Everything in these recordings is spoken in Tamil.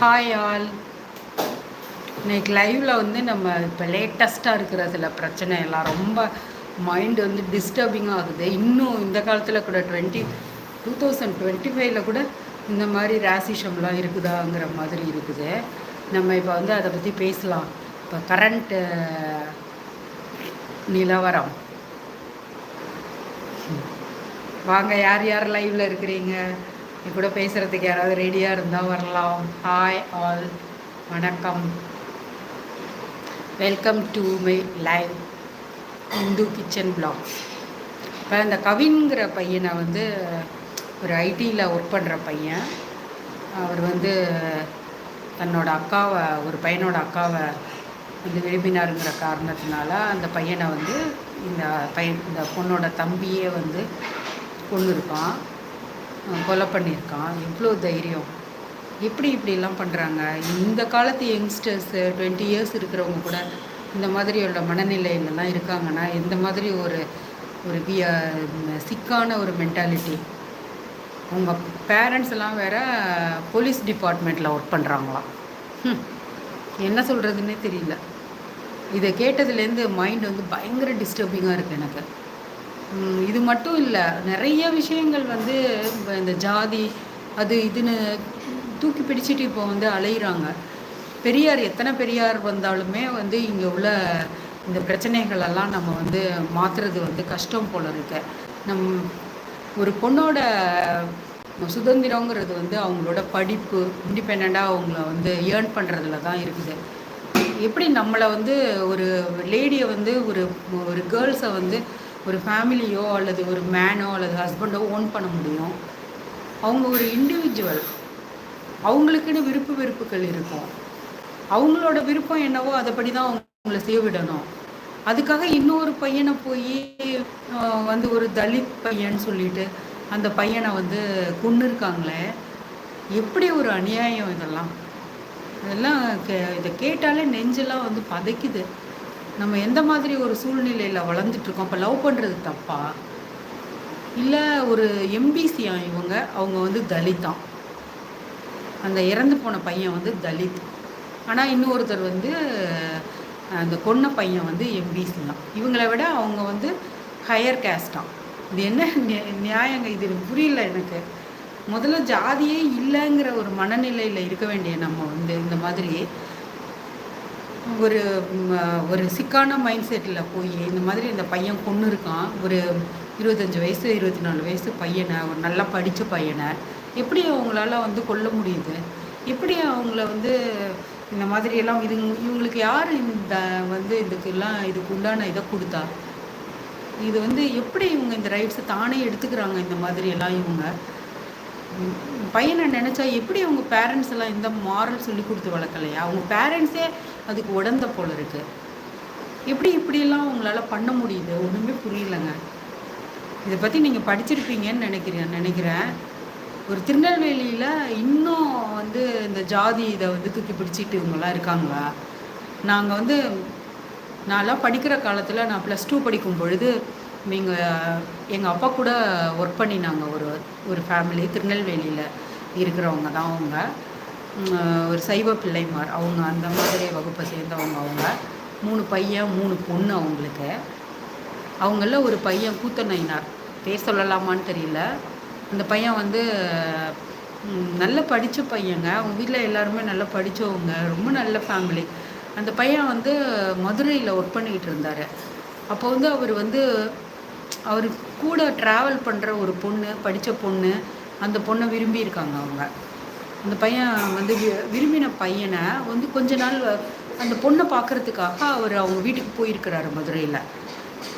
ஹாய் ஆல் இன்னைக்கு லைவில் வந்து நம்ம இப்போ லேட்டஸ்ட்டாக இருக்கிற சில பிரச்சனை எல்லாம் ரொம்ப மைண்டு வந்து டிஸ்டர்பிங்காக ஆகுது. இன்னும் இந்த காலத்தில் கூட டுவெண்ட்டி டூ தௌசண்ட் டுவெண்ட்டி ஃபைவ்ல கூட இந்த மாதிரி ரேசிஷம்லாம் இருக்குதாங்கிற மாதிரி இருக்குது. நம்ம இப்போ வந்து அதை பற்றி பேசலாம். இப்போ கரண்ட்டு நிலவரம். வாங்க யார் யார் லைவில் இருக்கிறீங்க? என் கூட பேசுகிறதுக்கு யாராவது ரெடியாக இருந்தால் வரலாம். ஹாய் ஆல் வணக்கம். Welcome to my live Indhu kitchen blog இப்போ இந்த கவின்கிற பையனை வந்து ஒரு ஐடியில் ஒர்க் பண்ணுற பையன். அவர் வந்து தன்னோட அக்காவை ஒரு பையனோட அக்காவை வந்து விரும்பினாருங்கிற காரணத்தினால அந்த பையனை வந்து இந்த பையன் இந்த பொண்ணோட தம்பியே வந்து கொண்டு இருக்கான் கொலை பண்ணியிருக்கான். எவ்வளோ தைரியம். எப்படி இப்படிலாம் பண்ணுறாங்க இந்த காலத்து யங்ஸ்டர்ஸு டுவெண்ட்டி இயர்ஸ் இருக்கிறவங்க கூட இந்த மாதிரி உள்ள மனநிலையிலலாம் இருக்காங்கன்னா இந்த மாதிரி ஒரு ஒரு விய சிக்கான ஒரு மென்டாலிட்டி அவங்க பேரண்ட்ஸ் எல்லாம் வேற போலீஸ் டிபார்ட்மெண்ட்டில் ஒர்க் பண்ணுறாங்களாம் என்ன சொல்கிறதுன்னே தெரியல. இதை கேட்டதுலேருந்து மைண்ட் வந்து பயங்கர டிஸ்டர்பிங்காக இருக்குது எனக்கு. இது மட்டும் இல்லை நிறைய விஷயங்கள் வந்து இந்த ஜாதி அது இதுன்னு தூக்கி பிடிச்சிட்டு இப்போ வந்து அலையிறாங்க. பெரியார் எத்தனை பெரியார் வந்தாலுமே வந்து இங்கே உள்ள இந்த பிரச்சனைகளெல்லாம் நம்ம வந்து மாற்றுறது வந்து கஷ்டம் போல இருக்க. நம் ஒரு பொண்ணோட சுதந்திரங்கிறது வந்து அவங்களோட படிப்பு இண்டிபெண்ட்டாக அவங்கள வந்து ஏர்ன் பண்ணுறதுல தான் இருக்குது. எப்படி நம்மளை வந்து ஒரு லேடியை வந்து ஒரு ஒரு கேர்ள்ஸை வந்து ஒரு ஃபேமிலியோ அல்லது ஒரு மேனோ அல்லது ஹஸ்பண்டோ ஓன் பண்ண முடியும். அவங்க ஒரு இண்டிவிஜுவல். அவங்களுக்குன்னு விருப்பு வெறுப்புகள் இருக்கும். அவங்களோட விருப்பம் என்னவோ அதைப்படி தான் அவங்கள செய்ய விடணும். அதுக்காக இன்னொரு பையனை போய் வந்து ஒரு தலித் பையன் சொல்லிட்டு அந்த பையனை வந்து கொண்டு இருக்காங்களே எப்படி ஒரு அநியாயம் இதெல்லாம்? இதெல்லாம் கே இதை கேட்டாலே நெஞ்செல்லாம் வந்து பதைக்குது. நம்ம எந்த மாதிரி ஒரு சூழ்நிலையில் வளர்ந்துட்டுருக்கோம்? இப்போ லவ் பண்ணுறது தப்பா? இல்லை ஒரு எம்பிசியா இவங்க அவங்க வந்து தலித்தான் அந்த இறந்து போன பையன் வந்து தலித். ஆனால் இன்னொருத்தர் வந்து அந்த கொன்ன பையன் வந்து எம்பிசி தான். இவங்களை விட அவங்க வந்து ஹையர் கேஸ்டான் இது என்ன நியாயங்க? இது புரியல எனக்கு. முதல்ல ஜாதியே இல்லைங்கிற ஒரு மனநிலையில் இருக்க வேண்டிய நம்ம வந்து இந்த மாதிரி ஒரு ஒரு சிக்கான மைண்ட் செட்டில் போய் இந்த மாதிரி இந்த பையன் கொண்டு இருக்கான். ஒரு இருபத்தஞ்சி வயசு இருபத்தி நாலு வயசு பையனை ஒரு நல்லா படித்த பையனை. எப்படி அவங்களால வந்து கொல்ல முடியுது? எப்படி அவங்கள வந்து இந்த மாதிரியெல்லாம் இது இவங்களுக்கு யார் இந்த வந்து இதுக்கெல்லாம் இதுக்கு உண்டான இதை கொடுத்தா? இது வந்து எப்படி இவங்க இந்த ரைட்ஸை தானே எடுத்துக்கிறாங்க இந்த மாதிரியெல்லாம் இவங்க? பையனை நினச்சா எப்படி அவங்க பேரண்ட்ஸ் எல்லாம் இந்த மாரல் சொல்லி கொடுத்து வளர்க்கலையா? அவங்க பேரண்ட்ஸே அதுக்கு உடந்த போல் இருக்குது எப்படி இப்படியெல்லாம் அவங்களால பண்ண முடியுது? ஒன்றுமே புரியலைங்க. இதை பற்றி நீங்கள் படிச்சிருப்பீங்கன்னு நினைக்கிறேன் நினைக்கிறேன். ஒரு திருநெல்வேலியில் இன்னும் வந்து இந்த ஜாதி இதை வந்து தூக்கி பிடிச்சிட்டு இவங்கெல்லாம் இருக்காங்களா? நாங்கள் வந்து நான்லாம் படிக்கிற காலத்தில் நான் ப்ளஸ் டூ படிக்கும் பொழுது நீங்கள் எங்கள் அப்பா கூட ஒர்க் பண்ணினாங்க. ஒரு ஒரு ஃபேமிலி திருநெல்வேலியில் இருக்கிறவங்க தான் அவங்க. ஒரு சைவ பிள்ளைமார். அவங்க அந்த மாதிரி வகுப்பை சேர்ந்தவங்க அவங்க. மூணு பையன் மூணு பொண்ணு அவங்களுக்கு. அவங்கள ஒரு பையன் கூத்தநயினார் பேர் சொல்லலாமான்னு தெரியல. அந்த பையன் வந்து நல்ல படித்த பையங்க. அவங்க வீட்டில் எல்லாருமே நல்லா படித்தவங்க ரொம்ப நல்ல ஃபேமிலி அந்த பையன் வந்து மதுரையில் ஒர்க் பண்ணிக்கிட்டு இருந்தார். அப்போ வந்து அவர் வந்து அவர் கூட ட்ராவல் பண்ணுற ஒரு பொண்ணு படித்த பொண்ணு அந்த பொண்ணை விரும்பியிருக்காங்க அவங்க. அந்த பையன் வந்து விரும்பின பையனை வந்து கொஞ்ச நாள் அந்த பொண்ணை பார்க்குறதுக்காக அவர் அவங்க வீட்டுக்கு போயிருக்கிறாரு மதுரையில்.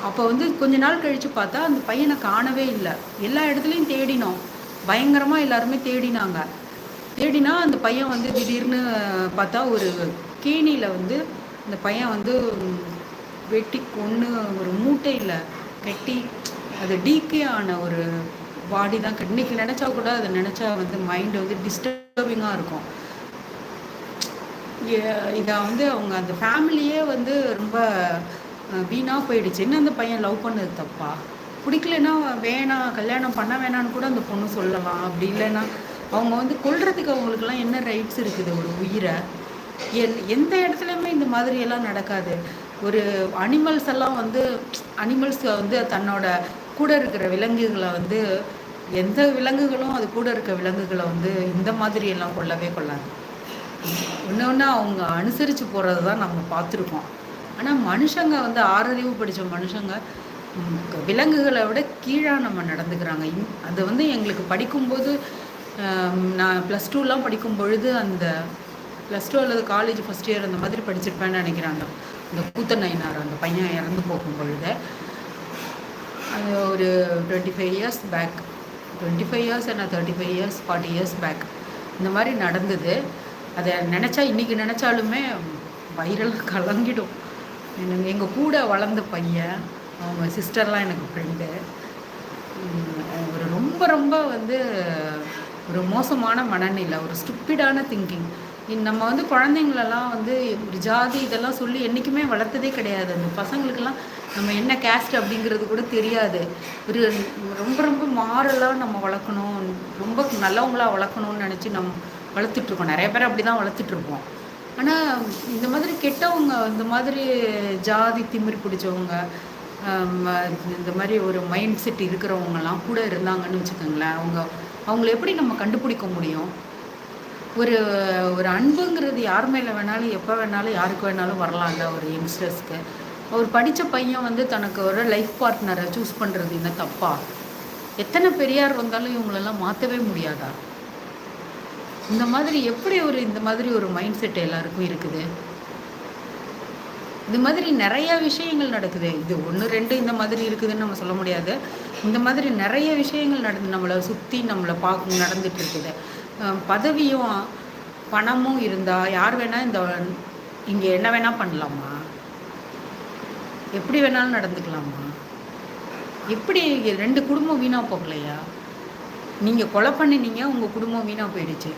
அப்போ வந்து கொஞ்ச நாள் கழித்து பார்த்தா அந்த பையனை காணவே இல்லை. எல்லா இடத்துலையும் தேடினோம். பயங்கரமாக எல்லாருமே தேடினாங்க. தேடினா அந்த பையன் வந்து திடீர்னு பார்த்தா ஒரு கேணியில் வந்து அந்த பையன் வந்து வெட்டி கொன்று ஒரு மூட்டையில் கட்டி அது டீக்கே ஆன ஒரு பாடி தான் இன்னைக்கு நினச்சா கூட அதை நினச்சா வந்து மைண்டு வந்து டிஸ்டர்பிங்காக இருக்கும். இதை வந்து அவங்க அந்த ஃபேமிலியே வந்து ரொம்ப வீணாக போயிடுச்சு. என்ன அந்த பையன் லவ் பண்ணது தப்பா? பிடிக்கலன்னா வேணாம் கல்யாணம் பண்ண வேணான்னு கூட அந்த பொண்ணு சொல்லலாம் அப்படி இல்லைன்னா அவங்க வந்து கொள்றதுக்கு அவங்களுக்குலாம் என்ன ரைட்ஸ் இருக்குது? ஒரு உயிரை? என் எந்த இடத்துலையுமே இந்த மாதிரியெல்லாம் நடக்காது. ஒரு அனிமல்ஸ் எல்லாம் வந்து அனிமல்ஸ் வந்து தன்னோட கூட இருக்கிற விலங்குகளை வந்து எந்த விலங்குகளும் அது கூட இருக்க விலங்குகளை வந்து இந்த மாதிரி எல்லாம் கொள்ளவே கொள்ளாது. ஒன்று ஒன்று அவங்க அனுசரித்து போகிறது தான் நம்ம பார்த்துருக்கோம். ஆனால் மனுஷங்க வந்து ஆறறிவு படித்த மனுஷங்க விலங்குகளை விட கீழாக நம்ம நடந்துக்கிறாங்க. அது வந்து எங்களுக்கு படிக்கும்போது நான் ப்ளஸ் டூலாம் படிக்கும் பொழுது அந்த ப்ளஸ் டூ அல்லது காலேஜ் ஃபஸ்ட் இயர் அந்த மாதிரி படிச்சிருப்பேன்னு நினைக்கிறாங்க. இந்த கூத்த நயனார் அந்த பையன் இறந்து போகும் பொழுது. அது ஒரு twenty five years back twenty five years என்ன thirty five years forty years back இந்த மாதிரி நடந்தது. அதை நினச்சா இன்றைக்கி நினச்சாலுமே வைரல் கலங்கிடும். எனக்கு எங்கள் கூட வளர்ந்த பையன் அவங்க சிஸ்டர்லாம் எனக்கு ஃப்ரெண்டு ஒரு ரொம்ப ரொம்ப வந்து ஒரு மோசமான மனநிலை ஒரு ஸ்டுப்பிடான திங்கிங் நம்ம வந்து குழந்தைங்களெல்லாம் வந்து ஒரு ஜாதி இதெல்லாம் சொல்லி என்றைக்குமே வளர்த்ததே கிடையாது. அந்த பசங்களுக்கெல்லாம் நம்ம என்ன கேஸ்ட் அப்படிங்கிறது கூட தெரியாது. ஒரு ரொம்ப ரொம்ப மாறலாக நம்ம வளர்க்கணும். ரொம்ப நல்லவங்களாக வளர்க்கணும்னு நினச்சி நம்ம வளர்த்துட்ருக்கோம். நிறைய பேர் அப்படி தான் வளர்த்துட்ருப்போம். ஆனால் இந்த மாதிரி கெட்டவங்க இந்த மாதிரி ஜாதி திமிர் பிடிச்சவங்க இந்த மாதிரி ஒரு மைண்ட் செட் இருக்கிறவங்கலாம் கூட இருந்தாங்கன்னு வச்சுக்கோங்களேன். அவங்க அவங்கள எப்படி நம்ம கண்டுபிடிக்க முடியும்? ஒரு ஒரு அன்புங்கிறது யார் மேலே வேணாலும் எப்போ வேணாலும் யாருக்கு வேணாலும் வரலாம்ல ஒரு யங்ஸ்டர்ஸ்க்கு அவர் படித்த பையன் வந்து தனக்கு ஒரு லைஃப் பார்ட்னரை சூஸ் பண்ணுறது என்ன தப்பா? எத்தனை பெரியார் வந்தாலும் இவங்களெல்லாம் மாற்றவே முடியாதா? இந்த மாதிரி எப்படி ஒரு இந்த மாதிரி ஒரு மைண்ட் செட் எல்லாருக்கும் இருக்குது? இது மாதிரி நிறைய விஷயங்கள் நடக்குது. இது ஒன்று ரெண்டு இந்த மாதிரி இருக்குதுன்னு நம்ம சொல்ல முடியாது. இந்த மாதிரி நிறைய விஷயங்கள் நடந்து நம்மளை சுற்றி நம்மளை பார்க்க நடந்துட்டு இருக்குது. பதவியும் பணமும் இருந்தால் யார் வேணால் இந்த இங்கே என்ன வேணால் பண்ணலாமா? எப்படி வேணாலும் நடந்துக்கலாமா? எப்படி ரெண்டு குடும்பம் வீணாக போகலையா? நீங்கள் கொலை பண்ணினீங்க உங்கள் குடும்பம் வீணாக போயிடுச்சு.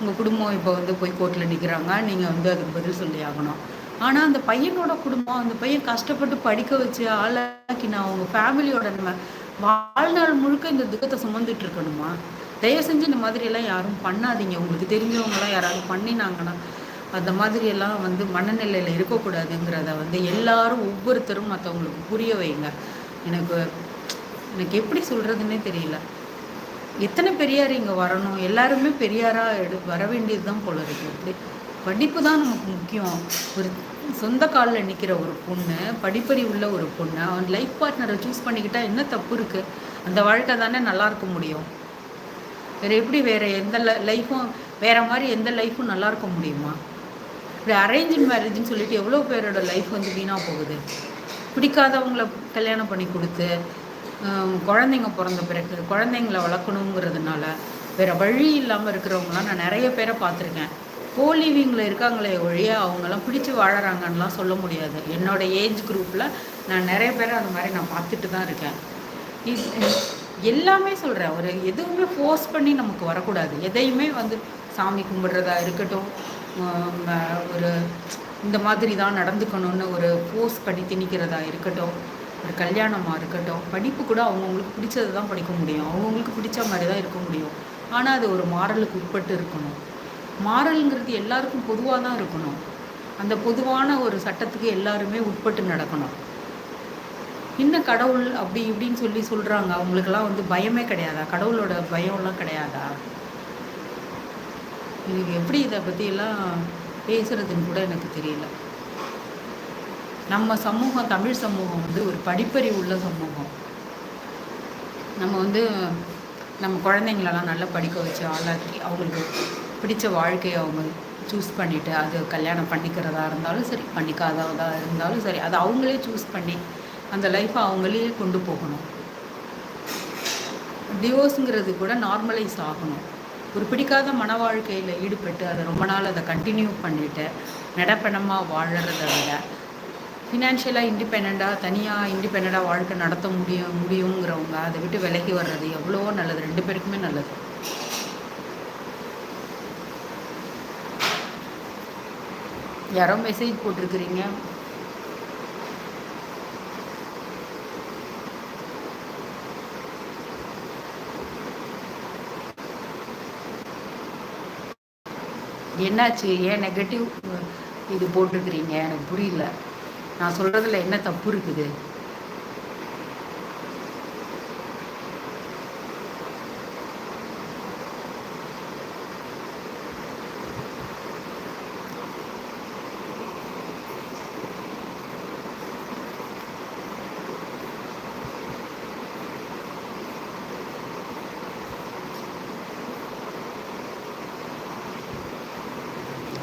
உங்கள் குடும்பம் இப்போ வந்து போய் கோர்ட்டில் நிற்கிறாங்க நீங்கள் வந்து அதுக்கு பதில் சொல்லி ஆகணும். ஆனால் அந்த பையனோட குடும்பம் அந்த பையன் கஷ்டப்பட்டு படிக்க வச்சு ஆளாக்கினா அவங்க ஃபேமிலியோட நம்ம வாழ்நாள் முழுக்க இந்த துக்கத்தை சுமந்துட்டு இருக்கணுமா? தயவு செஞ்சு இந்த மாதிரியெல்லாம் யாரும் பண்ணாதீங்க. உங்களுக்கு தெரிஞ்சவங்களாம் யாராவது பண்ணினாங்கன்னா அந்த மாதிரியெல்லாம் வந்து மனநிலையில் இருக்கக்கூடாதுங்கிறத வந்து எல்லாரும் ஒவ்வொருத்தரும் மற்றவங்களுக்கு புரிய வைங்க. எனக்கு எனக்கு எப்படி சொல்கிறதுனே தெரியல. எத்தனை பெரியார் இங்கே வரணும்? எல்லாருமே பெரியாராக எடு வர வேண்டியது தான் போல இருக்குது அப்படி படிப்பு தான் நமக்கு முக்கியம். ஒரு சொந்த காலில் நிற்கிற ஒரு பொண்ணு படிப்பறி உள்ள ஒரு பொண்ணு அவன் லைஃப் பார்ட்னரை சூஸ் பண்ணிக்கிட்டால் என்ன தப்பு இருக்குது அந்த வாழ்க்கை தானே நல்லா இருக்க முடியும். வேறு எப்படி வேறு எந்த லைஃப்பும் வேறு மாதிரி எந்த லைஃப்பும் நல்லா இருக்க முடியுமா? இப்படி அரேஞ்ச் மேரேஜ்னு சொல்லிட்டு எவ்வளோ பேரோட லைஃப் வந்து வீணாக போகுது? பிடிக்காதவங்கள கல்யாணம் பண்ணி கொடுத்து குழந்தைங்க பிறந்த பிறகு குழந்தைங்கள வளர்க்கணுங்கிறதுனால வேறு வழி இல்லாமல் இருக்கிறவங்களாம் நான் நிறைய பேரை பார்த்துருக்கேன். கோலிவிங்கில் இருக்காங்களே ஒழிய அவங்கெல்லாம் பிடிச்சி வாழறாங்கன்னெலாம் சொல்ல முடியாது. என்னோடய ஏஜ் குரூப்பில் நான் நிறைய பேரை அந்த மாதிரி நான் பார்த்துட்டு தான் இருக்கேன். எல்லாமே சொல்கிறேன் ஒரு எதுவுமே ஃபோர்ஸ் பண்ணி நமக்கு வரக்கூடாது. எதையுமே வந்து சாமி கும்பிட்றதா இருக்கட்டும் ஒரு இந்த மாதிரி தான் நடந்துக்கணும்னு ஒரு ஃபோர்ஸ் பண்ணி திணிக்கிறதா இருக்கட்டும் ஒரு கல்யாணமாக இருக்கட்டும் படிப்பு கூட அவங்கவுங்களுக்கு பிடிச்சது தான் படிக்க முடியும். அவங்கவுங்களுக்கு பிடிச்ச மாதிரி தான் இருக்க முடியும். ஆனால் அது ஒரு மாறலுக்கு உட்பட்டு இருக்கணும். மாறலுங்கிறது எல்லாருக்கும் பொதுவாக தான் இருக்கணும். அந்த பொதுவான ஒரு சட்டத்துக்கு எல்லாருமே உட்பட்டு நடக்கணும். என்ன கடவுள் அப்படி இப்படின்னு சொல்லி சொல்கிறாங்க அவங்களுக்கெல்லாம் வந்து பயமே கிடையாதா? கடவுளோட பயம்லாம் கிடையாதா? எனக்கு எப்படி இதை பற்றியெல்லாம் பேசுகிறதுன்னு கூட எனக்கு தெரியல. நம்ம சமூகம் தமிழ் சமூகம் வந்து ஒரு படிப்பறிவு உள்ள சமூகம். நம்ம வந்து நம்ம குழந்தைங்களெல்லாம் நல்லா படிக்க வச்சு ஆளாக்கி அவங்களுக்கு பிடிச்ச வாழ்க்கையை அவங்க சூஸ் பண்ணிவிட்டு அது கல்யாணம் பண்ணிக்கிறதா இருந்தாலும் சரி பண்ணிக்காததாக இருந்தாலும் சரி அதை அவங்களே சூஸ் பண்ணி அந்த லைஃப்பை அவங்களையே கொண்டு போகணும். டிவோர்ஸுங்கிறது கூட நார்மலைஸ் ஆகணும். ஒரு பிடிக்காத மன வாழ்க்கையில் ஈடுபட்டு அதை ரொம்ப நாள் அதை கண்டினியூ பண்ணிவிட்டு நடப்பணமாக வாழறத விட ஃபினான்ஷியலாக இண்டிபெண்ட்டாக தனியாக இண்டிபெண்ட்டாக வாழ்க்கை நடத்த முடியும் முடியுங்கிறவங்க அதை விட்டு விலகி வர்றது எவ்வளவோ நல்லது. ரெண்டு பேருக்குமே நல்லது. யாரோ மெசேஜ் போட்டிருக்கிறீங்க? என்னாச்சு? ஏன் நெகட்டிவ் இது போட்டுக்கிறீங்க? எனக்கு புரியல. நான் சொல்கிறதுல என்ன தப்பு இருக்குது?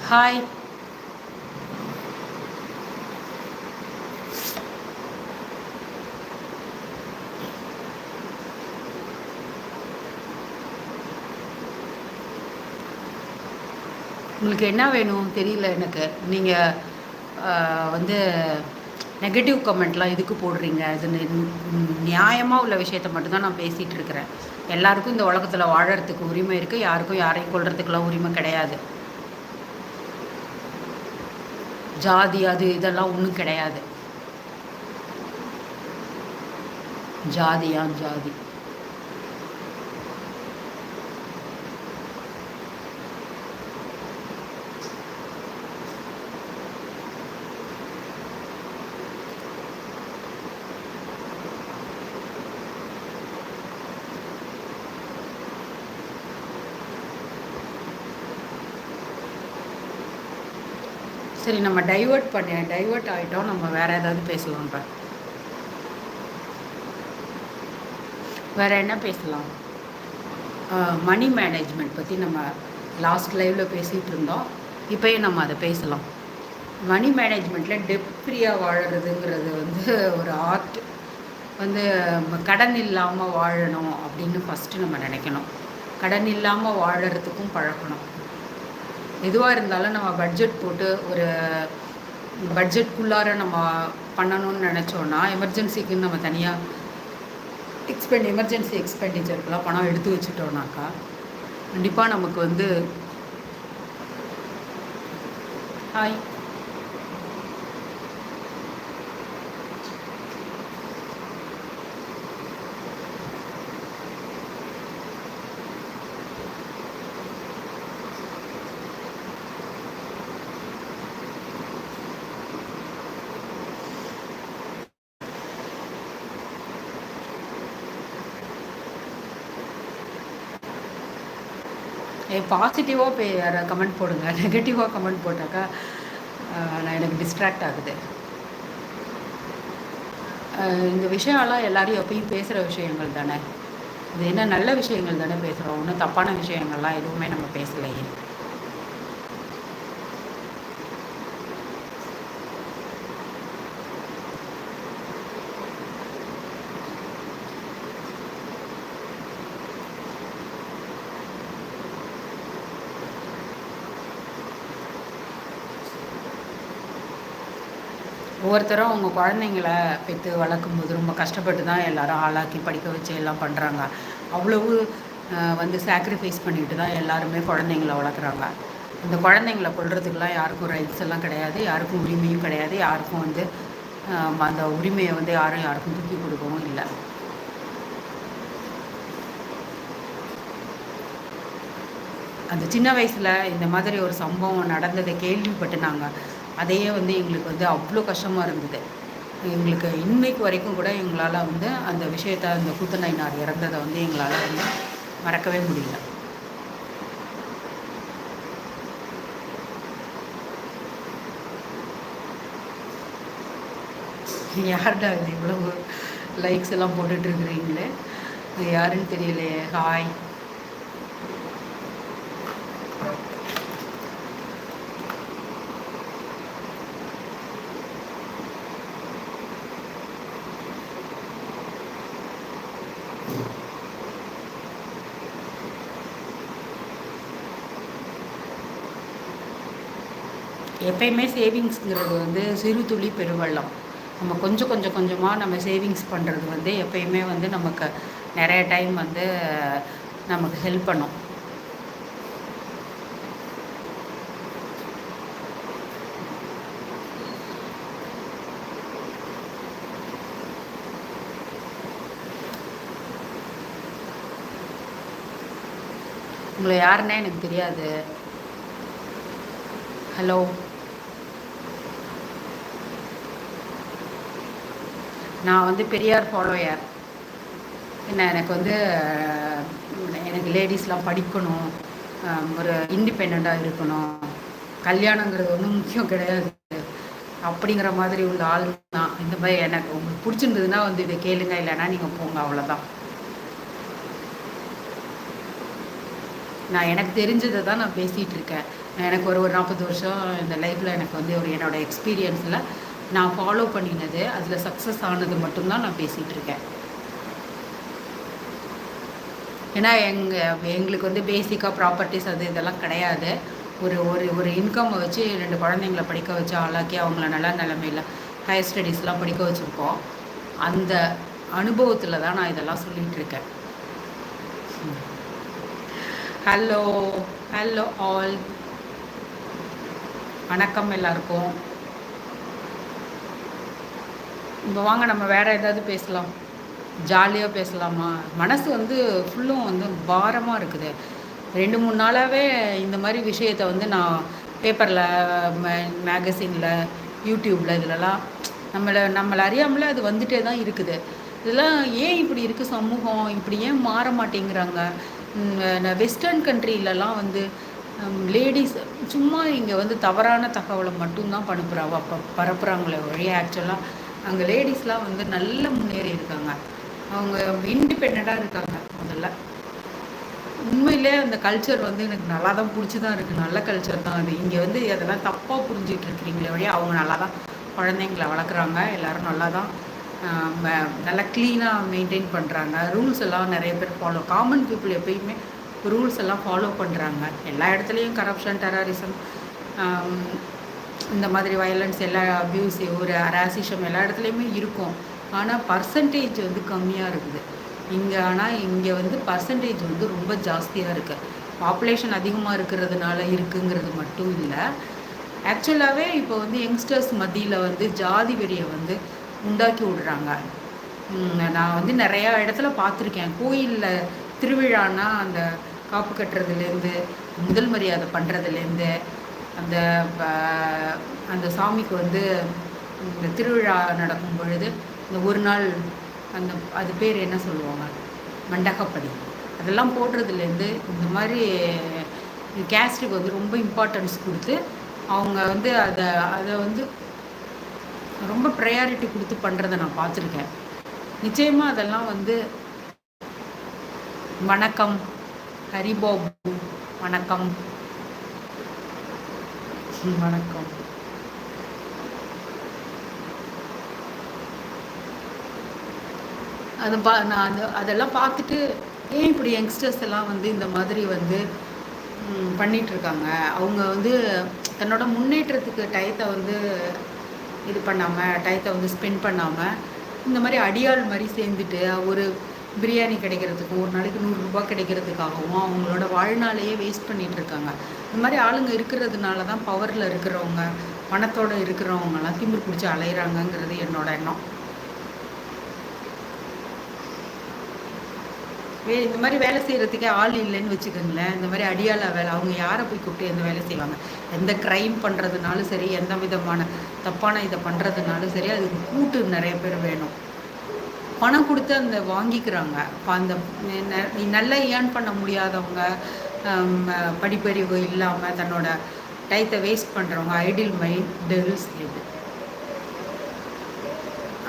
ஹாய் உங்களுக்கு என்ன வேணும் தெரியல எனக்கு. நீங்கள் வந்து நெகட்டிவ் கமெண்ட்லாம் எதுக்கு போடுறீங்க? இது நியாயமாக உள்ள விஷயத்த மட்டும்தான் நான் பேசிகிட்டு இருக்கிறேன். எல்லாருக்கும் இந்த உலகத்தில் வாழறதுக்கு உரிமை இருக்குது யாருக்கும் யாரையும் கொள்றதுக்கெல்லாம் உரிமை கிடையாது. ஜாதி அது இதெல்லாம் ஒன்றும் கிடையாது. ஜாதியான் ஜாதி. சரி நம்ம டைவர்ட் பண்ண. டைவர்ட் ஆகிட்டோம் நம்ம வேறு ஏதாவது பேசலாம்ப்ப வேறு என்ன பேசலாம்? மணி மேனேஜ்மெண்ட் பற்றி நம்ம லாஸ்ட் லைவில் பேசிகிட்டு இருந்தோம். இப்போயும் நம்ம அதை பேசலாம். மணி மேனேஜ்மெண்ட்டில் டெப் ஃப்ரீயாக வாழறதுங்கிறது வந்து ஒரு ஆர்ட் வந்து கடன் இல்லாமல் வாழணும் அப்படின்னு ஃபஸ்ட்டு நம்ம நினைக்கணும். கடன் இல்லாமல் வாழறதுக்கும் பழக்கணும் எதுவாக இருந்தாலும் நம்ம பட்ஜெட் போட்டு ஒரு பட்ஜெட்குள்ளார நம்ம பண்ணணும்னு நினச்சோன்னா எமர்ஜென்சிக்குன்னு நம்ம தனியாக எக்ஸ்பெண்ட் எமர்ஜென்சி எக்ஸ்பெண்டிச்சருக்கெலாம் பணம் எடுத்து வச்சுட்டோம்னாக்கா கண்டிப்பாக நமக்கு வந்து ஹாய் பாசிட்டிவாக பே கமெண்ட் போடுங்க. நெகட்டிவாக கமெண்ட் போட்டாக்கா நான் எனக்கு டிஸ்ட்ராக்ட் ஆகுது. இந்த விஷயம்லாம் எல்லாரையும் எப்பயும் பேசுகிற விஷயங்கள் தானே? இது என்ன நல்ல விஷயங்கள் தானே பேசுகிறோம் ஒன்றும் தப்பான விஷயங்கள்லாம் எதுவுமே நம்ம பேசலையே. ஒவ்வொருத்தரும் அவங்க குழந்தைங்கள பெற்று வளர்க்கும்போது ரொம்ப கஷ்டப்பட்டு தான் எல்லாரும் ஆளாக்கி படிக்க வச்சு எல்லாம் பண்ணுறாங்க அவ்வளவு வந்து சாக்ரிஃபைஸ் பண்ணிட்டு தான் எல்லாருமே குழந்தைங்கள வளர்க்குறாங்க. இந்த குழந்தைங்கள கொள்றதுக்கெலாம் யாருக்கும் ரைட்ஸ் எல்லாம் கிடையாது. யாருக்கும் உரிமையும் கிடையாது. யாருக்கும் வந்து அந்த உரிமையை வந்து யாரும் யாருக்கும் தூக்கி கொடுக்கவும் இல்லை. அந்த சின்ன வயசில் இந்த மாதிரி ஒரு சம்பவம் நடந்ததை கேள்விப்பட்டு நாங்கள் அதையே வந்து எங்களுக்கு வந்து அவ்வளோ கஷ்டமாக இருந்தது. எங்களுக்கு இன்னைக்கு வரைக்கும் கூட எங்களால் வந்து அந்த விஷயத்த அந்த கூத்தநாயினார் இறந்ததை வந்து எங்களால் வந்து மறக்கவே முடியல. யார்டா இது இவ்வளவு லைக்ஸ் எல்லாம் போட்டுட்ருக்குறீங்களே யாருன்னு தெரியலையே. ஹாய் எப்பயுமே சேவிங்ஸுங்கிறது வந்து சிறு துளி பெருவெள்ளம். நம்ம கொஞ்சம் கொஞ்சம் கொஞ்சமாக நம்ம சேவிங்ஸ் பண்ணுறது வந்து எப்பயுமே வந்து நமக்கு நிறைய டைம் வந்து நமக்கு ஹெல்ப் பண்ணும். உங்களை யாருன்னே எனக்கு தெரியாது. ஹலோ நான் வந்து பெரியார் ஃபாலோயர் என்ன எனக்கு வந்து எனக்கு லேடிஸ்லாம் படிக்கணும். ஒரு இண்டிபெண்ட்டாக இருக்கணும். கல்யாணங்கிறது ஒன்றும் முக்கியம் கிடையாது. அப்படிங்கிற மாதிரி உள்ள ஆள் தான். இந்த மாதிரி எனக்கு உங்களுக்கு பிடிச்சிருந்ததுன்னா வந்து இதை கேளுங்க இல்லைன்னா நீங்கள் போங்க அவ்வளோதான் நான் எனக்கு தெரிஞ்சதை தான் நான் பேசிகிட்டு இருக்கேன். எனக்கு ஒரு ஒரு நாற்பது வருஷம் இந்த லைஃப்பில் எனக்கு வந்து ஒரு என்னோடய எக்ஸ்பீரியன்ஸில் நான் ஃபாலோ பண்ணினது அதில் சக்ஸஸ் ஆனது மட்டும்தான் நான் பேசிகிட்டு இருக்கேன் ஏன்னா எங்கள் எங்களுக்கு வந்து பேசிக்காக ப்ராப்பர்ட்டிஸ் அது இதெல்லாம் கிடையாது. ஒரு ஒரு ஒரு இன்கம்மை வச்சு ரெண்டு குழந்தைங்கள படிக்க வச்சு ஆளாக்கி அவங்கள நல்ல நிலமையில் ஹையர் ஸ்டடீஸ்லாம் படிக்க வச்சுருக்கோம். அந்த அனுபவத்தில் தான் நான் இதெல்லாம் சொல்லிகிட்டு இருக்கேன் ஹலோ ஹலோ ஆல் வணக்கம் எல்லாருக்கும். இப்போ வாங்க நம்ம வேறு ஏதாவது பேசலாம். ஜாலியாக பேசலாமா? மனசு வந்து ஃபுல்லும் வந்து பாரமாக இருக்குது. ரெண்டு மூணு நாளாகவே இந்த மாதிரி விஷயத்த வந்து நான் பேப்பரில் மேகசினில் யூடியூப்பில் இதிலலாம் நம்மளை நம்மளை அறியாமலே அது வந்துட்டே தான் இருக்குது. இதெல்லாம் ஏன் இப்படி இருக்குது சமூகம்? இப்படி ஏன் மாற மாட்டேங்கிறாங்க? வெஸ்டர்ன் கண்ட்ரிலலாம் வந்து லேடிஸ் சும்மா இங்கே வந்து தவறான தகவலை மட்டும்தான் பணுப்புறா பரப்புகிறாங்களே ஒழிய ஆக்சுவலாக அங்கே லேடிஸ்லாம் வந்து நல்ல முன்னேறி இருக்காங்க. அவங்க இண்டிபெண்ட்டாக இருக்காங்க முதல்ல. உண்மையிலே அந்த கல்ச்சர் வந்து எனக்கு நல்லா தான் பிடிச்சி தான் இருக்குது நல்ல கல்ச்சர் தான் அது. இங்கே வந்து அதெல்லாம் தப்பாக புரிஞ்சிட்டு இருக்கிறீங்களே வழி அவங்க நல்லா தான் குழந்தைங்கள வளர்க்குறாங்க. எல்லோரும் நல்லா தான் நல்லா க்ளீனாக மெயின்டைன் பண்ணுறாங்க ரூல்ஸ் எல்லாம் நிறைய பேர் ஃபாலோ காமன் பீப்புள் எப்பயுமே ரூல்ஸ் எல்லாம் ஃபாலோ பண்ணுறாங்க எல்லா இடத்துலையும் கரப்ஷன் டெரரிசம் இந்த மாதிரி வயலன்ஸ் எல்லா அப்யூஸ் ஒரு அராசிஷம் எல்லா இடத்துலையுமே இருக்கும். ஆனால் பர்சன்டேஜ் வந்து கம்மியாக இருக்குது. இங்கே ஆனால் இங்கே வந்து பர்சன்டேஜ் வந்து ரொம்ப ஜாஸ்தியாக இருக்குது பாப்புலேஷன் அதிகமாக இருக்கிறதுனால இருக்குங்கிறது மட்டும் இல்லை. ஆக்சுவலாகவே இப்போ வந்து யங்ஸ்டர்ஸ் மத்தியில் வந்து ஜாதி வெறியை வந்து உண்டாக்கி விடுறாங்க. நான் வந்து நிறையா இடத்துல பார்த்துருக்கேன். கோயிலில் திருவிழான்னா அந்த காப்பு கட்டுறதுலேருந்து முதல் மரியாதை பண்ணுறதுலேருந்து அந்த அந்த சாமிக்கு வந்து இந்த திருவிழா நடக்கும் பொழுது இந்த ஒரு நாள் அந்த அது பேர் என்ன சொல்லுவாங்க? மண்டகப்படி. அதெல்லாம் போடுறதுலேருந்து இந்த மாதிரி கேஸ்ட்டுக்கு வந்து ரொம்ப இம்பார்ட்டன்ஸ் கொடுத்து அவங்க வந்து அதை அதை வந்து ரொம்ப ப்ரையாரிட்டி கொடுத்து பண்ணுறதை நான் பார்த்துருக்கேன். நிச்சயமாக அதெல்லாம் வந்து வணக்கம் ஹரிபாபு வணக்கம். வணக்கம். அது பா நான் அந்த அதெல்லாம் பார்த்துட்டு ஏன் இப்படி யங்ஸ்டர்ஸ் எல்லாம் வந்து இந்த மாதிரி வந்து பண்ணிகிட்ருக்காங்க அவங்க வந்து தன்னோட முன்னேற்றத்துக்கு டயத்தை வந்து இது பண்ணாமல் டயத்தை வந்து ஸ்பெண்ட் பண்ணாமல் இந்த மாதிரி அடியாள் மாதிரி சேர்ந்துட்டு ஒரு பிரியாணி கிடைக்கிறதுக்கும் ஒரு நாளைக்கு நூறுரூபா கிடைக்கிறதுக்காகவும் அவங்களோட வாழ்நாளையே வேஸ்ட் பண்ணிகிட்டு இருக்காங்க. இந்த மாதிரி ஆளுங்க இருக்கிறதுனால தான் பவரில் இருக்கிறவங்க பணத்தோடு இருக்கிறவங்கலாம் திமிர் பிடிச்சி அலையிறாங்கங்கிறது என்னோட எண்ணம். வே இந்த மாதிரி வேலை செய்கிறதுக்கே ஆள் இல்லைன்னு வச்சுக்கோங்களேன். இந்த மாதிரி அடியாள வேலை அவங்க யாரை போய் கூப்பிட்டு எந்த வேலை செய்வாங்க? எந்த க்ரைம் பண்ணுறதுனாலும் சரி எந்த விதமான தப்பான இதை பண்ணுறதுனாலும் சரி அதுக்கு கூட்டு நிறைய பேர் வேணும். பணம் கொடுத்து அந்த வாங்கிக்கிறாங்க. இப்போ அந்த நல்லா ஏர்ன் பண்ண முடியாதவங்க படிப்பறிவு இல்லாமல் தன்னோட டைத்தை வேஸ்ட் பண்ணுறவங்க ஐடில் மைண்ட் டெல்ஸ் இது.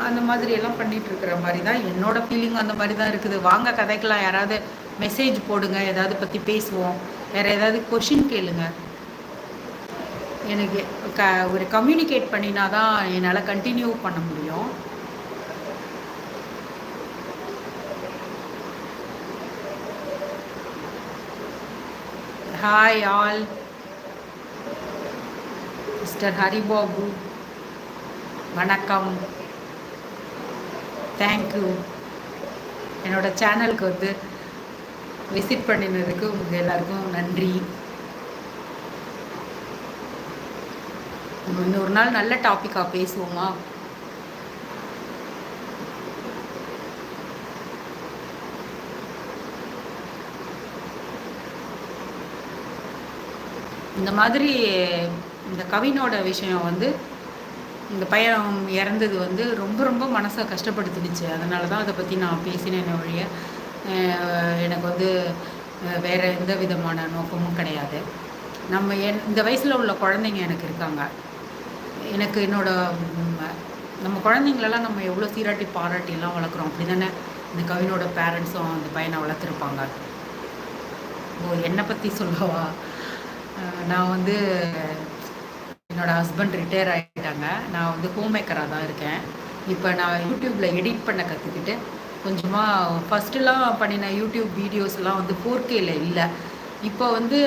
அந்த மாதிரி எல்லாம் பண்ணிட்டு இருக்கிற மாதிரி தான் என்னோட ஃபீலிங் அந்த மாதிரி தான் இருக்குது. வாங்க கதைக்கெல்லாம் யாராவது மெசேஜ் போடுங்க. ஏதாவது பற்றி பேசுவோம். வேறு ஏதாவது கொஷின் கேளுங்க. எனக்கு க ஒரு கம்யூனிகேட் பண்ணினா தான் என்னால் கண்டினியூ பண்ண முடியும். ஹாய் ஆல் மிஸ்டர் ஹரிபாபு வணக்கம். தேங்க்யூ என்னோட சேனலுக்கு வந்து விசிட் பண்ணினதுக்கு உங்கள் எல்லாருக்கும் நன்றி. இன்னொரு நாள் நல்ல டாப்பிக்காக பேசுவோமா? இந்த மாதிரி இந்த கவினோட விஷயம் வந்து இந்த பையன் இறந்தது வந்து ரொம்ப ரொம்ப மனசை கஷ்டப்படுத்திடுச்சு. அதனால தான் அதை பற்றி நான் பேசினேன் வழிய எனக்கு வந்து வேறு எந்த விதமான நோக்கமும் கிடையாது. நம்ம என் இந்த வயசில் உள்ள குழந்தைங்க எனக்கு இருக்காங்க. எனக்கு என்னோட நம்ம குழந்தைங்களெல்லாம் நம்ம எவ்வளோ சீராட்டி பாராட்டிலாம் வளர்க்குறோம். அப்படி தானே இந்த கவினோட பேரண்ட்ஸும் அந்த பையனை வளர்த்துருப்பாங்க. ஓ என்னை பற்றி சொல்லவா? நான் வந்து என்னோடய ஹஸ்பண்ட் ரிட்டையர் ஆகிட்டாங்க நான் வந்து ஹோம் மேக்கராக தான் இருக்கேன். இப்போ நான் யூடியூப்பில் எடிட் பண்ண கற்றுக்கிட்டு கொஞ்சமாக ஃபஸ்ட்டுலாம் பண்ணின யூடியூப் வீடியோஸ்லாம் வந்து ஃபோர் கேல இல்லை. இப்போ வந்து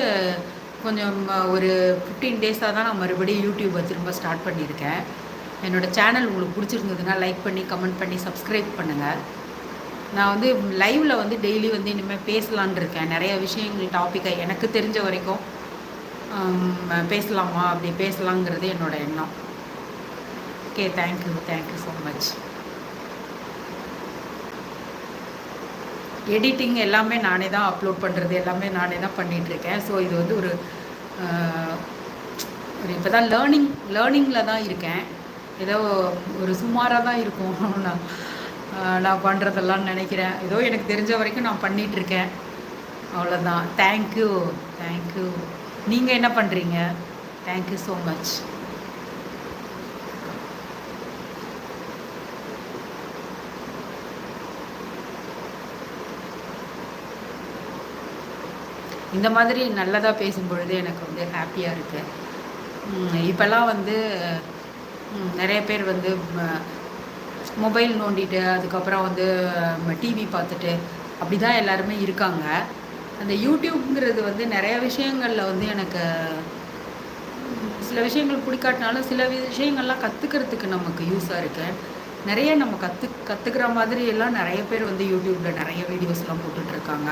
கொஞ்சம் ஒரு ஃபிஃப்டீன் டேஸாக தான் நான் மறுபடியும் யூடியூப்பை திரும்ப ஸ்டார்ட் பண்ணியிருக்கேன். என்னோடய சேனல் உங்களுக்கு பிடிச்சிருந்ததுன்னா லைக் பண்ணி கமெண்ட் பண்ணி சப்ஸ்கிரைப் பண்ணுங்கள் நான் வந்து லைவில் வந்து டெய்லி வந்து இனிமேல் பேசலான் இருக்கேன். நிறைய விஷயங்கள் டாப்பிக்கை எனக்கு தெரிஞ்ச வரைக்கும் பேசலாமா? அப்படி பேசலாங்கிறது என்னோட எண்ணம். Okay thank you thank you so much editing எல்லாமே நானே தான் அப்லோட் பண்ணுறது எல்லாமே நானே தான் பண்ணிகிட்ருக்கேன் ஸோ இது வந்து ஒரு ஒரு இப்போ தான் லேர்னிங் லேர்னிங்கில் தான் இருக்கேன். ஏதோ ஒரு சுமாராக தான் இருக்கும். நான் நான் பண்ணுறதெல்லாம் நினைக்கிறேன். ஏதோ எனக்கு தெரிஞ்ச வரைக்கும் நான் பண்ணிகிட்ருக்கேன் அவ்வளோதான் தேங்க்யூ தேங்க்யூ நீங்கள் என்ன பண்ணுறீங்க தேங்க்யூ ஸோ மச் இந்த மாதிரி நல்லதாக பேசும் பொழுது எனக்கு வந்து ஹாப்பியாக இருக்குது இப்போல்லாம் வந்து நிறைய பேர் வந்து மொபைல் நோண்டிட்டு அதுக்கப்புறம் வந்து டிவி பார்த்துட்டு அப்படி தான் எல்லாருமே இருக்காங்க. அந்த யூடியூப்ங்கிறது வந்து நிறைய விஷயங்களில் வந்து எனக்கு சில விஷயங்கள் பிடிக்காட்டினாலும் சில விஷயங்கள்லாம் கற்றுக்கிறதுக்கு நமக்கு யூஸாக இருக்குது நிறைய நம்ம கற்று கற்றுக்கிற மாதிரி எல்லாம் நிறைய பேர் வந்து யூடியூப்பில் நிறைய வீடியோஸ்லாம் போட்டுட்ருக்காங்க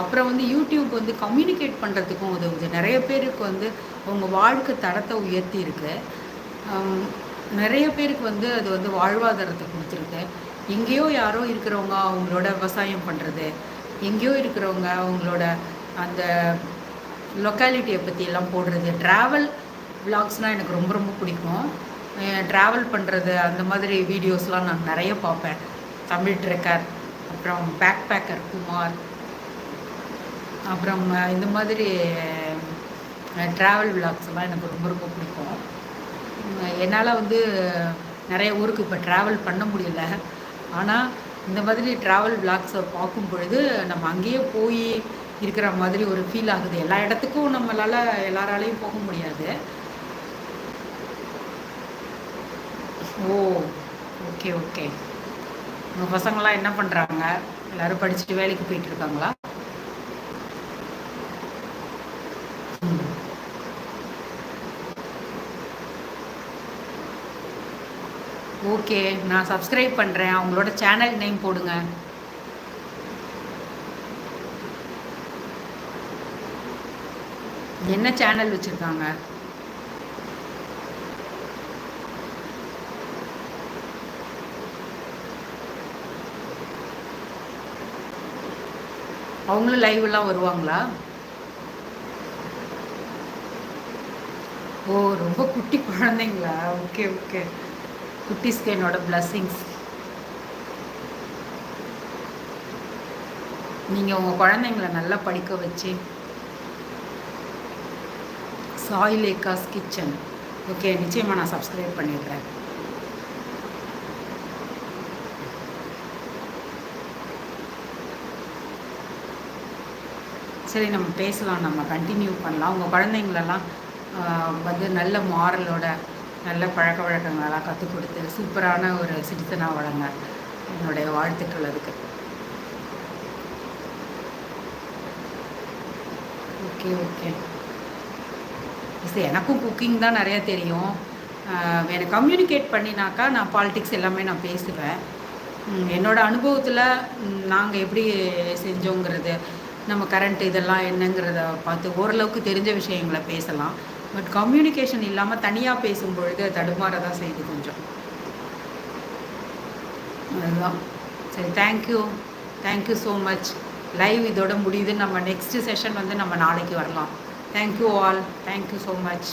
அப்புறம் வந்து யூடியூப் வந்து கம்யூனிகேட் பண்ணுறதுக்கும் உதவுது. நிறைய பேருக்கு வந்து அவங்க வாழ்க்கை தரத்தை உயர்த்தி இருக்கு. நிறைய பேருக்கு வந்து அது வந்து வாழ்வாதாரத்தை கொடுத்துருக்கு. எங்கேயோ யாரோ இருக்கிறவங்க அவங்களோட விவசாயம் பண்ணுறது எங்கேயோ இருக்கிறவங்க அவங்களோட அந்த லொக்காலிட்டியை பற்றியெல்லாம் போடுறது. ட்ராவல் விலாக்ஸ்னால் எனக்கு ரொம்ப ரொம்ப பிடிக்கும். ட்ராவல் பண்ணுறது அந்த மாதிரி வீடியோஸ்லாம் நான் நிறைய பார்ப்பேன். தமிழ் ட்ரெக்கர் அப்புறம் பேக் பேக்கர் குமார் அப்புறம் இந்த மாதிரி ட்ராவல் விலாக்ஸ்லாம் எனக்கு ரொம்ப ரொம்ப பிடிக்கும். என்னால் வந்து நிறைய ஊருக்கு இப்போ ட்ராவல் பண்ண முடியல. ஆனால் இந்த மாதிரி ட்ராவல் பிளாக்ஸை பார்க்கும் பொழுது நம்ம அங்கேயே போய் இருக்கிற மாதிரி ஒரு ஃபீல் ஆகுது. எல்லா இடத்துக்கும் நம்மளால் எல்லாராலையும் போக முடியாது. ஓ ஓகே ஓகே உங்கள் பசங்களாம் என்ன பண்ணுறாங்க எல்லோரும் படிச்சுட்டு வேலைக்கு போயிட்டு இருக்காங்களா? ஓகே நான் சப்ஸ்கிரைப் பண்ணுறேன் அவங்களோட சேனல் நேம் போடுங்க. என்ன சேனல் வச்சுருக்காங்க? அவங்களும் லைவ்லாம் வருவாங்களா? ஓ ரொம்ப குட்டி குழந்தைங்களா? Okay okay. குட்டிஸ்க்கு என்னோட பிளஸ்ஸிங்ஸ் நீங்கள் உங்கள் குழந்தைங்கள நல்லா படிக்க வச்சு சாய் லேக்காஸ் கிச்சன் ஓகே நிச்சயமாக நான் சப்ஸ்கிரைப் பண்ணிடுறேன். சரி நம்ம பேசலாம் நம்ம கண்டினியூ பண்ணலாம். உங்கள் குழந்தைங்களெல்லாம் வந்து நல்ல மாரலோட நல்ல பழக்க வழக்கங்களெல்லாம் கற்றுக் கொடுத்து சூப்பரான ஒரு சிட்டிசனாக வளங்க என்னுடைய வாழ்த்துக்கள் அதுக்கு. ஓகே ஓகே எனக்கும் குக்கிங் தான் நிறையா தெரியும். எனக்கு கம்யூனிகேட் பண்ணினாக்கா நான் பாலிட்டிக்ஸ் எல்லாமே நான் பேசுவேன். என்னோடய அனுபவத்தில் நாங்கள் எப்படி செஞ்சோங்கிறது நம்ம கரண்ட் இதெல்லாம் என்னங்கிறத பார்த்து ஓரளவுக்கு தெரிஞ்ச விஷயங்களை பேசலாம். பட் கம்யூனிகேஷன் இல்லாமல் தனியாக பேசும் பொழுது தடுமாற தான் செய்யுது கொஞ்சம். அதுதான். சரி thank you thank you so much live இதோட முடியுது. நம்ம நெக்ஸ்ட் செஷன் வந்து நம்ம நாளைக்கு வரலாம். Thank you all thank you so much